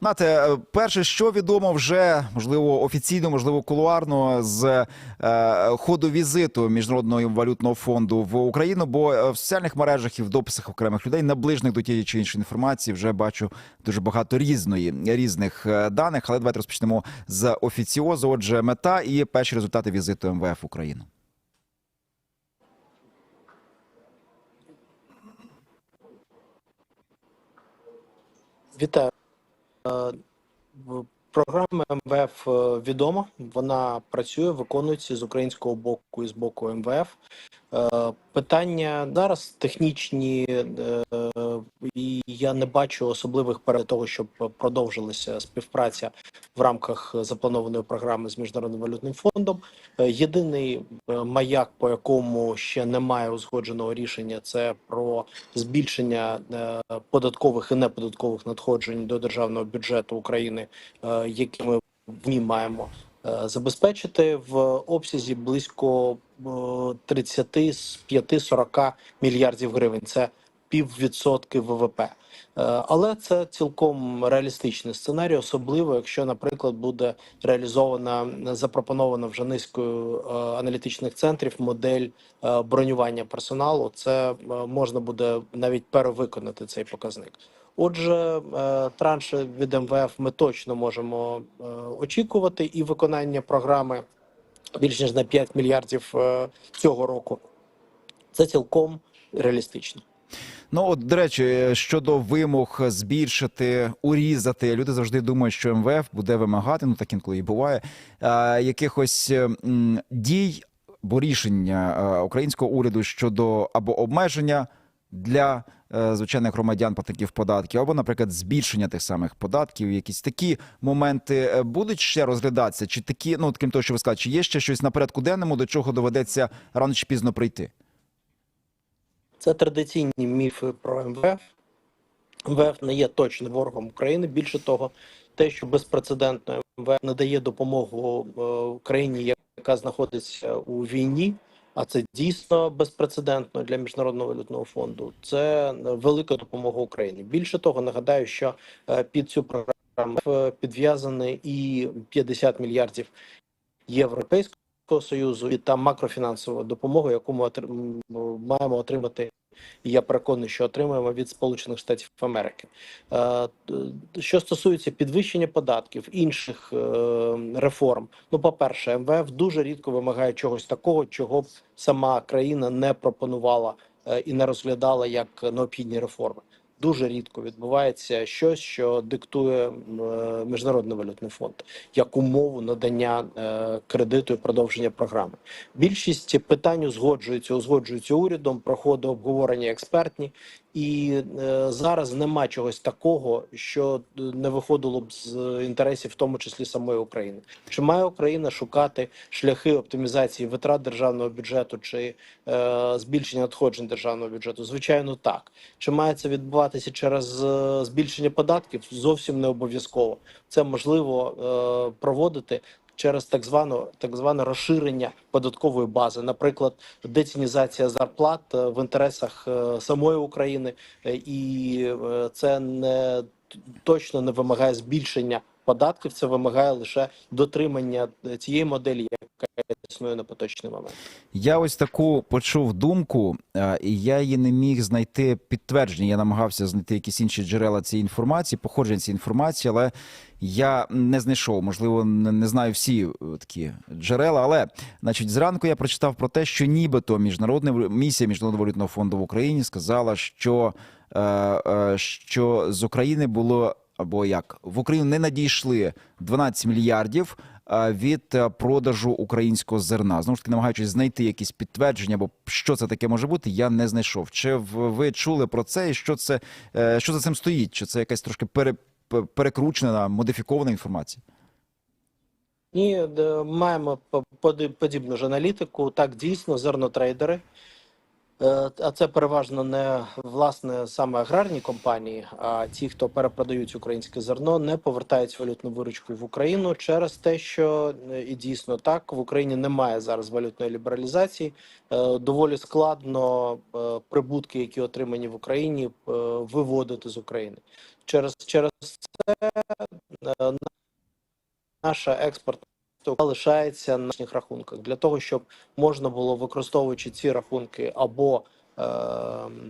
Нате, е, перше, що відомо вже можливо офіційно, можливо, кулуарно з е, ходу візиту міжнародного валютного фонду в Україну, бо е, в соціальних мережах і в дописах окремих людей, наближених до тієї чи іншої інформації, вже бачу дуже багато різної різних е, даних. Але давайте розпочнемо з офіціозу. Отже, мета і перші результати візиту МВФ в Україну. Вітаю. Е, Програма МВФ е, відома. Вона працює, виконується з українського боку і з боку МВФ. Е, Питання зараз технічні, е, і я не бачу особливих перед того, щоб продовжилася співпраця в рамках запланованої програми з міжнародним валютним фондом. Е, Єдиний маяк, по якому ще немає узгодженого рішення, це про збільшення податкових і неподаткових надходжень до державного бюджету України, які ми в ній маємо забезпечити в обсязі близько е, 35-40 мільярдів гривень. Це піввідсотки ВВП. Е, Але це цілком реалістичний сценарій, особливо якщо, наприклад, буде реалізована запропонована вже низкою е, аналітичних центрів модель е, бронювання персоналу. Це е, можна буде навіть перевиконати цей показник. Отже, е, транші від МВФ ми точно можемо е, очікувати і виконання програми більш ніж на 5 мільярдів е, цього року. Це цілком реалістично. Ну, от, до речі, щодо вимог збільшити, урізати, люди завжди думають, що МВФ буде вимагати, ну так інколи і буває, якихось дій або рішення українського уряду щодо або обмеження для е, звичайних громадян платників податків, або, наприклад, збільшення тих самих податків. Якісь такі моменти е, будуть ще розглядатися, чи такі, ну крім того, що ви сказали, чи є ще щось на порядку денному, до чого доведеться рано чи пізно прийти? Це традиційні міфи про МВФ. МВФ не є точно ворогом України. Більше того, те, що безпрецедентно МВФ надає допомогу е, Україні, яка знаходиться у війні. А це дійсно безпрецедентно для міжнародного валютного фонду. Це велика допомога Україні. Більше того, нагадаю, що е, під цю програму е, підв'язані і 50 мільярдів Європейського союзу, і та макрофінансова допомога, яку ми маємо отримати. Я переконаний, що отримаємо від Сполучених Штатів Америки. Е, Що стосується підвищення податків, інших е, реформ, ну, по-перше, МВФ дуже рідко вимагає чогось такого, чого б сама країна не пропонувала е, і не розглядала як необхідні реформи. Дуже рідко відбувається щось, що диктує е, міжнародний валютний фонд як умову надання е, кредиту і продовження програми. Більшість питань узгоджуються, узгоджуються урядом, проходить обговорення експертні, і е, зараз нема чогось такого, що не виходило б з інтересів, в тому числі самої України. Чи має Україна шукати шляхи оптимізації витрат державного бюджету чи збільшення надходжень державного бюджету? Звичайно, так. Чи має це відбуватися через е, збільшення податків? Зовсім не обов'язково. Це можливо е, проводити через так звану так зване розширення податкової бази, наприклад, децінізація зарплат е, в інтересах самої України, і це не точно не вимагає збільшення податків. Це вимагає лише дотримання цієї моделі, існує на поточний момент. Я ось таку почув думку, е, і я її не міг знайти підтвердження. Я намагався знайти якісь інші джерела цієї інформації, походження цієї інформації, але я не знайшов. Можливо, не, знаю всі е, такі джерела. Але, значить, зранку я прочитав про те, що нібито міжнародна місія міжнародного валютного фонду в Україні сказала, що, е, що з України було. Або як в Україну не надійшли 12 мільярдів від е, продажу українського зерна. Знову ж таки, намагаючись знайти якісь підтвердження, або що це таке може бути, я не знайшов. Чи ви чули про це, і що це е, що за цим стоїть? Чи це якась трошки пере, перекручена, модифікована інформація? Ні, маємо по- подібну ж аналітику. Так, дійсно, зернотрейдери. Е, А це переважно не власне саме аграрні компанії, а ті, хто перепродають українське зерно, не повертають валютну виручку в Україну через те, що е, і дійсно так в Україні немає зараз валютної лібералізації. Е, Доволі складно прибутки, які отримані в Україні, виводити з України. Через через це наша експортна лишається на наших рахунках для того, щоб можна було використовуючи ці рахунки або е,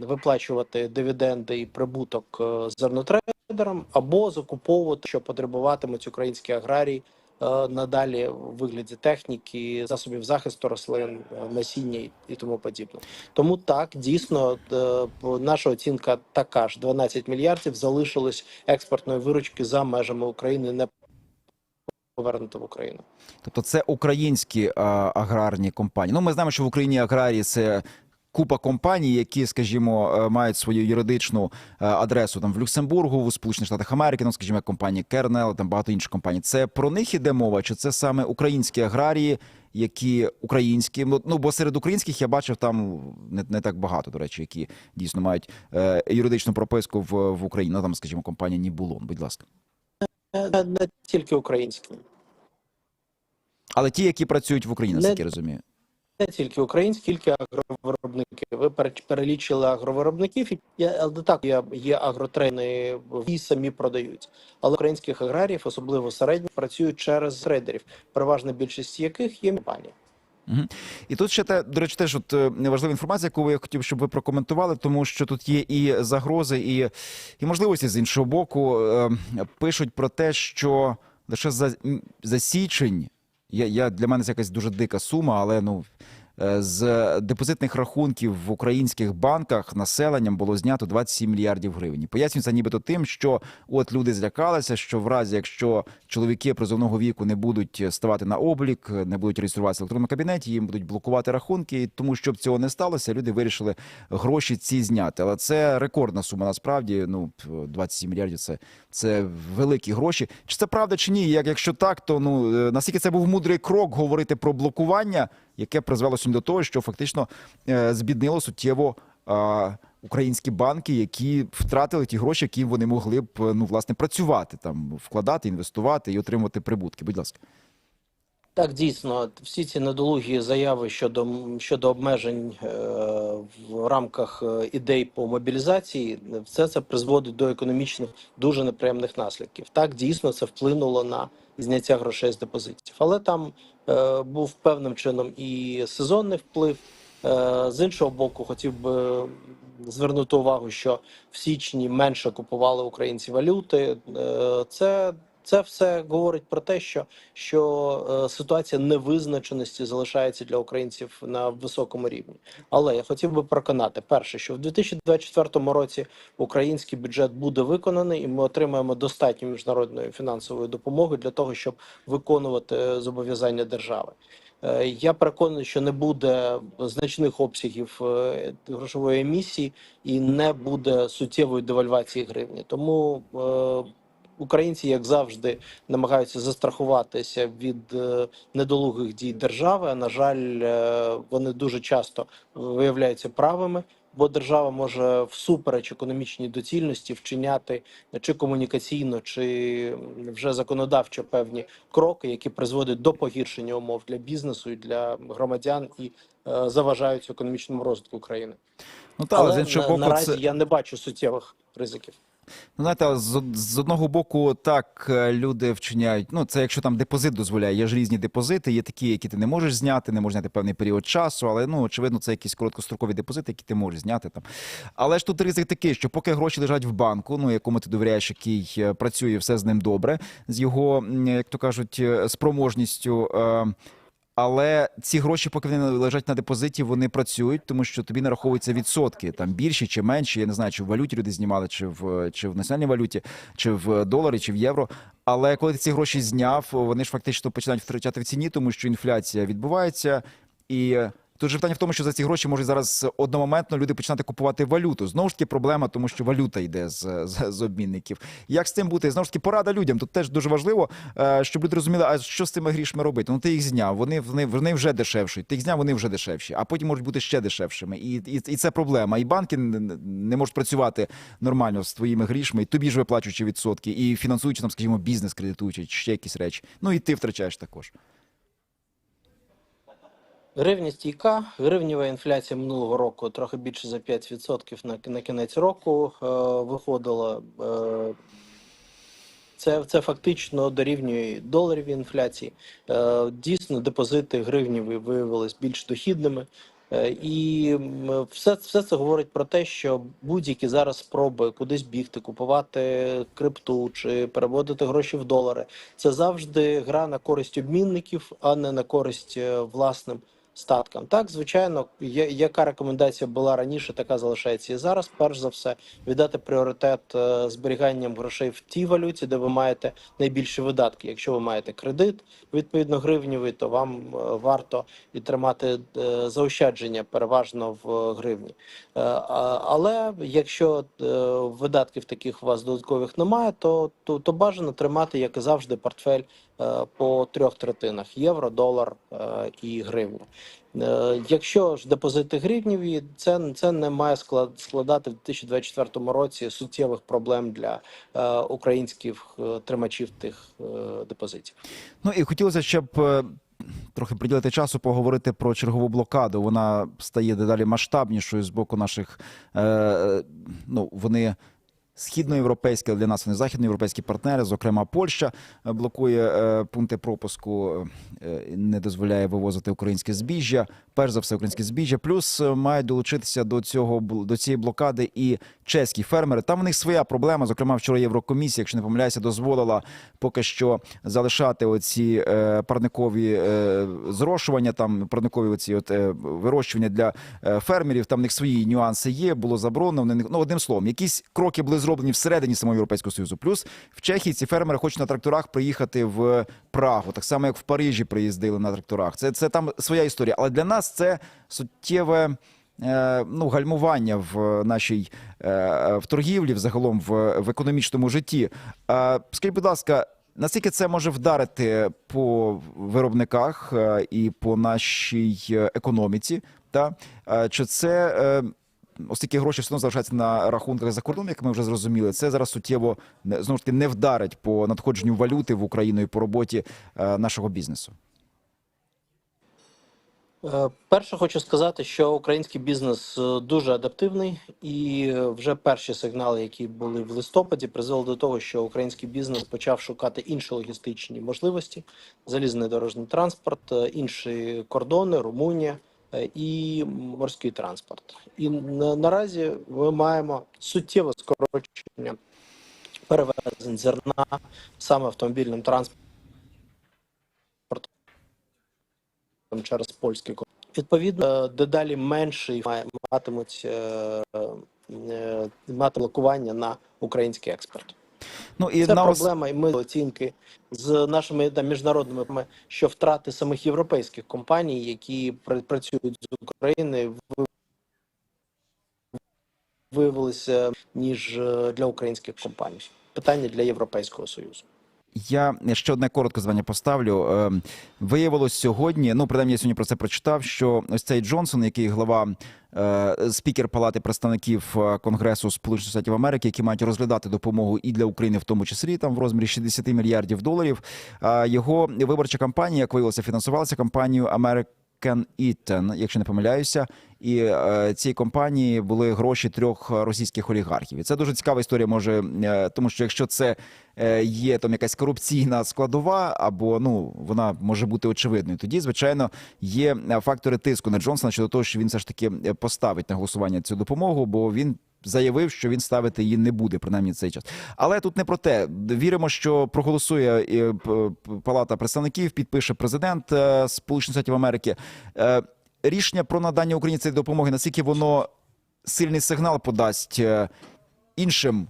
виплачувати дивіденди і прибуток е, зернотрейдерам, або закуповувати, що потребуватимуть українські аграрії е, надалі в вигляді техніки, засобів захисту рослин, е, насіння і тому подібне. Тому так дійсно е, наша оцінка така ж: 12 мільярдів залишилось експортної виручки за межами України, не повернуто в Україну. Тобто це українські а, аграрні компанії. Ну, ми знаємо, що в Україні аграрії це. Купа компаній, які, скажімо, е, мають свою юридичну е, адресу там в Люксембургу, в Сполучених Штатах Америки, ну скажімо, компанії Кернел, там багато інших компаній. Це про них іде мова, чи це саме українські аграрії, які українські? Ну бо серед українських я бачив там не, не так багато, до речі, які дійсно мають е, юридичну прописку в, в Україні. Ну там, скажімо, компанія Нібулон, будь ласка. Не, не тільки українські, Але ті, які працюють в Україні, наскільки розумію. не тільки українські, тільки агровиробники. Ви перелічили агровиробників. і але так є, є агротрейни, які самі продають. Але українських аграріїв, особливо середніх, працюють через трейдерів, переважна більшість яких є компанії. Мгм. І тут ще те, до речі, теж от е, важлива інформація, яку я хотів, щоб ви прокоментували, тому що тут є і загрози, і, і можливості з іншого боку. Е, Пишуть про те, що лише за, за січень, я, я, для мене це якась дуже дика сума, але ну. Е, З депозитних рахунків в українських банках населенням було знято 27 мільярдів гривень. Пояснюється нібито тим, що от люди злякалися, що в разі, якщо чоловіки призовного віку не будуть ставати на облік, не будуть реєструватися в електронному кабінеті, їм будуть блокувати рахунки. І Тому щоб цього не сталося, люди вирішили гроші ці зняти. Але це рекордна сума. Насправді, ну 27 мільярдів це, це великі гроші. Чи це правда чи ні? Як якщо так, то ну е, наскільки це був мудрий крок говорити про блокування, яке призвело сьогодні до того, що фактично е, збіднило суттєво. е, Українські банки, які втратили ті гроші, які вони могли б ну власне працювати там, вкладати, інвестувати і отримувати прибутки. Будь ласка. Так, дійсно, всі ці недолугі заяви щодо щодо обмежень е, в рамках е, ідей по мобілізації, все це призводить до економічних дуже неприємних наслідків. Так, дійсно, це вплинуло на зняття грошей з депозитів, але там е, був певним чином і сезонний вплив. Е, з іншого боку, хотів би звернути увагу, що в січні менше купували українці валюти. Е, це це все говорить про те, що, що е, ситуація невизначеності залишається для українців на високому рівні. Але я хотів би переконати, перше, що в 2024 році український бюджет буде виконаний, і ми отримаємо достатньо міжнародної фінансової допомоги для того, щоб виконувати зобов'язання держави. Е, Я переконаний, що не буде значних обсягів е, грошової емісії і не буде суттєвої девальвації гривні. Тому е, українці, як завжди, намагаються застрахуватися від е, недолугих дій держави. А на жаль, е, вони дуже часто виявляються правими. Бо держава може всупереч економічній доцільності вчиняти чи комунікаційно, чи вже законодавчо певні кроки, які призводять до погіршення умов для бізнесу і для громадян і е, заважають економічному розвитку країни. Ну та, але з іншого боку, наразі це я не бачу суттєвих ризиків. Ну, знаєте, з, з одного боку, так е, люди вчиняють. Ну, це якщо там депозит дозволяє. Є ж різні депозити, є такі, які ти не можеш зняти, не можеш зняти певний період часу, але ну очевидно, це якісь короткострокові депозити, які ти можеш зняти там. Але ж тут ризик такий, що поки гроші лежать в банку, ну якому ти довіряєш, який е, працює, все з ним добре, з його, як то кажуть, е, спроможністю. Е, але ці гроші, поки вони лежать на депозиті, вони працюють, тому що тобі нараховуються відсотки, там більші чи менші. Я не знаю, чи в валюті люди знімали, чи в чи в національній валюті, чи в доларі, чи в євро. Але коли ти ці гроші зняв, вони ж фактично починають втрачати в ціні, тому що інфляція відбувається і. Тут же питання в тому, що за ці гроші можуть зараз одномоментно люди починати купувати валюту. Знову ж таки, проблема, тому що валюта йде з, з, з обмінників. Як з цим бути? Знову ж таки, порада людям. Тут теж дуже важливо, е, щоб люди розуміли, а що з цими грішми робити. Ну ти їх зняв, вони вони, вони вже дешевші. Ти їх зняв, вони вже дешевші, а потім можуть бути ще дешевшими. І, і, і це проблема. І банки не- можуть працювати нормально з твоїми грішми, і тобі ж виплачуючи відсотки, і фінансуючи там, скажімо, бізнес кредитуючи, чи ще якісь речі. Ну і ти втрачаєш також. Гривня стійка, гривнєва інфляція минулого року трохи більше за 5% на, на кінець року е, виходила. Е, це, це фактично дорівнює доларовій інфляції. Е, Дійсно, депозити гривніві виявилися більш дохідними. Е, І все, все це говорить про те, що будь-які зараз спроби кудись бігти, купувати крипту чи переводити гроші в долари, це завжди гра на користь обмінників, а не на користь е, власним статкам. Так, звичайно, яка рекомендація була раніше, така залишається і зараз. Перш за все, віддати пріоритет е, зберіганням грошей в тій валюті, де ви маєте найбільші видатки. Якщо ви маєте кредит, відповідно гривневий, то вам е, варто і тримати е, заощадження переважно в гривні. Але якщо видатків таких у вас додаткових немає, то, то, то бажано тримати, як і завжди, портфель по трьох третинах: євро, долар е, і гривня. Е, Якщо ж депозити гривневі, це, це не має склад- складати в 2024 році суттєвих проблем для е, українських е, тримачів тих е, депозитів. Ну і хотілося ще б е, трохи приділити часу поговорити про чергову блокаду. Вона стає дедалі масштабнішою з боку наших. Е, е, ну, вони східноєвропейські, для нас вони західноєвропейські партнери, зокрема Польща е, блокує е, пункти пропуску, е, не дозволяє вивозити українське збіжжя. Перш за все, українське збіжжя. Плюс е, мають долучитися до цього до цієї блокади і чеські фермери. Там у них своя проблема. Зокрема, вчора Єврокомісія, якщо не помиляюся, дозволила поки що залишати оці е, парникові е, зрошування, там парникові оці от вирощування для фермерів. Там в них свої нюанси є. Було заборонено. Ну одним словом, якісь кроки були зроблені всередині самого європейського союзу. Плюс в Чехії ці фермери хочуть на тракторах приїхати в Прагу, так само як в Парижі приїздили на тракторах. Це це там своя історія. Але для нас це суттєве. е, Ну, гальмування в нашій е, в торгівлі, взагалом в, в економічному житті. Е, Скажіть, будь ласка, наскільки це може вдарити по виробниках е, і по нашій е, економіці? Та Е, чи це е, оскільки гроші все одно залишаються на рахунках за кордоном, як ми вже зрозуміли, це зараз суттєво знову ж таки не вдарить по надходженню валюти в Україну і по роботі е, нашого бізнесу? Е, Перше, хочу сказати, що український бізнес е, дуже адаптивний, і е, вже перші сигнали, які були в листопаді, призвели до того, що український бізнес почав шукати інші логістичні можливості: залізний дорожній транспорт, інші кордони, Румунія і морський транспорт. І наразі ми маємо суттєве скорочення перевезень зерна саме автомобільним транспортом через польський кордон. Відповідно, е, дедалі менше матимуть е, е, мати блокування на український експорт. Ну і Це на проблема, і ми оцінки з нашими там, міжнародними що втрати самих європейських компаній, які пр- працюють з України, виявилися ніж для українських компаній. Питання для Європейського союзу. Я ще одне коротке звання поставлю. Е, Виявилось сьогодні. Ну, принаймні, я сьогодні про це прочитав. Що ось цей Джонсон, який глава е, спікер Палати представників е, Конгресу Сполучених Штатів Америки, які мають розглядати допомогу і для України, в тому числі там в розмірі 60 мільярдів доларів. Його виборча кампанія, як виявилося, фінансувалася кампанією American Eaton, якщо не помиляюся, і е, цій компанії були гроші трьох російських олігархів. І це дуже цікава історія. Може, е, тому що якщо це е, є там якась корупційна складова, або ну вона може бути очевидною, тоді звичайно є фактори тиску на Джонсона щодо того, що він все ж таки поставить на голосування цю допомогу, бо він. Заявив, що він ставити її не буде, принаймні цей час. Але тут не про те. Віримо, що проголосує е, Палата представників, підпише президент е, Сполучених Штатів Америки. Е, Рішення про надання Україні цієї допомоги, наскільки воно сильний сигнал подасть іншим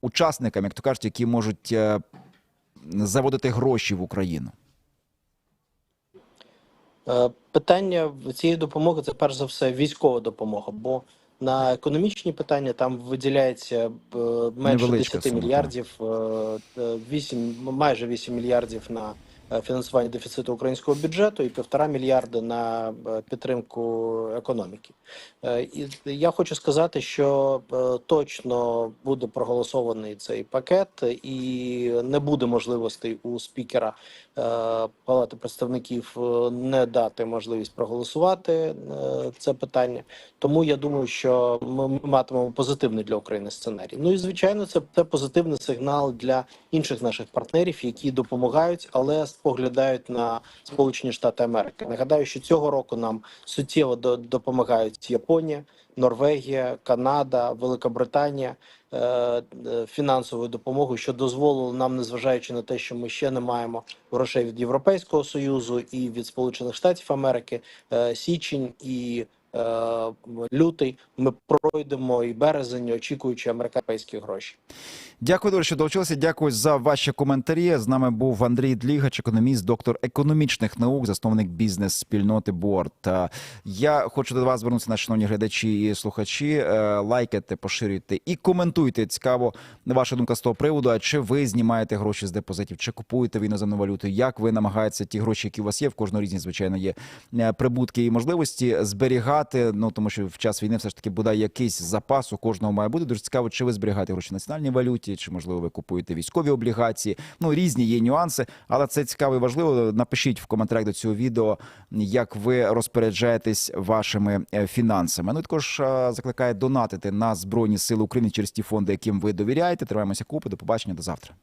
учасникам, як то кажуть, які можуть заводити гроші в Україну. Питання цієї допомоги це перш за все військова допомога, бо на економічні питання там виділяється е, менше Невеличка 10 сума, мільярдів, е, е, 8, майже 8 мільярдів на фінансування дефіциту українського бюджету і півтора мільярди на е, підтримку економіки. Е, І я хочу сказати, що е, точно буде проголосований цей пакет, і не буде можливостей у спікера е, Палати представників е, не дати можливість проголосувати е, це питання. Тому я думаю, що ми матимемо позитивний для України сценарій. Ну і звичайно, це, це позитивний сигнал для інших наших партнерів, які допомагають, але споглядають на Сполучені Штати Америки. Нагадаю, що цього року нам суттєво до- допомагають Японія, Норвегія, Канада, Великобританія е, е, фінансовою допомогою, що дозволило нам, незважаючи на те, що ми ще не маємо грошей від Європейського союзу і від Сполучених Штатів Америки, е, січень і лютий ми пройдемо і березень, очікуючи американські гроші. Дякую дуже, що долучилися. Дякую за ваші коментарі. З нами був Андрій Длігач, економіст, доктор економічних наук, засновник бізнес-спільноти Борт. Е, Я хочу до вас звернутися, наші шановні глядачі і слухачі. Е, Лайкайте, поширюйте і коментуйте. Цікаво ваша думка з того приводу. А чи ви знімаєте гроші з депозитів, чи купуєте ви іноземну валюту? Як ви намагаєтеся ті гроші, які у вас є, в кожного різні, звичайно, є е, прибутки і можливості зберігати? Ну тому що в час війни все ж таки буде якийсь запас у кожного має бути. Дуже цікаво, чи ви зберігаєте гроші в національній валюті, чи можливо ви купуєте військові облігації. Ну різні є нюанси, але це цікаво і важливо. Напишіть в коментарях до цього відео, як ви розпоряджаєтесь вашими е, фінансами. Ну і також е, закликає донатити на збройні сили України через ті фонди, яким ви довіряєте. Тримаємося купи. До побачення до завтра.